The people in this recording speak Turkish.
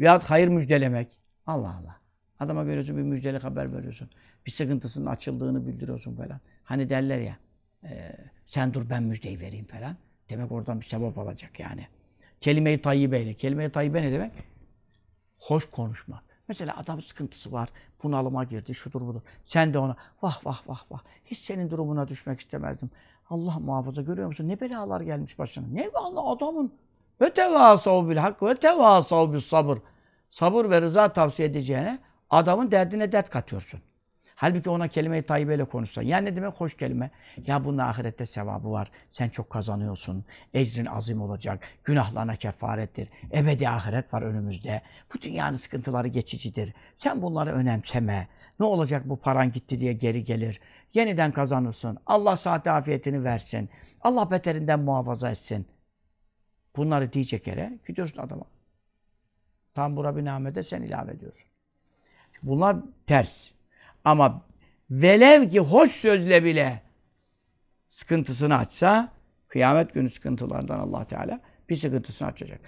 Veyahut hayır müjdelemek. Allah Allah. Adama görüyorsun bir müjdeli haber veriyorsun. Bir sıkıntısının açıldığını bildiriyorsun falan. Hani derler ya e, sen dur ben müjdeyi vereyim falan. Demek oradan bir sevap alacak yani. Kelime-i tayyibeyle. Kelime-i tayyibe ne demek? Hoş konuşmak. Mesela adam sıkıntısı var, bunalıma girdi, şudur budur. Sen de ona vah vah vah vah. Hiç senin durumuna düşmek istemezdim. Allah muhafaza görüyor musun? Ne belalar gelmiş başına. Ne Allah adamın ve tevasav bil hak ve tevasav bil sabır. Sabır ve rıza tavsiye edeceğine adamın derdine dert katıyorsun. Halbuki ona kelime-i tayyibeyle konuşsan. Yani ne demek hoş kelime? Ya bunun ahirette sevabı var. Sen çok kazanıyorsun. Ecrin azim olacak. Günahlarına kefarettir. Ebedi ahiret var önümüzde. Bu dünyanın sıkıntıları geçicidir. Sen bunları önemseme. Ne olacak bu paran gitti diye geri gelir. Yeniden kazanırsın. Allah saati afiyetini versin. Allah beterinden muhafaza etsin. Bunları diyecek yere gidiyorsun adama. Tambura binamede sen ilave ediyorsun. Bunlar ters. Ama velev ki hoş sözle bile sıkıntısını açsa kıyamet günü sıkıntılardan Allah Teala bir sıkıntısını açacak.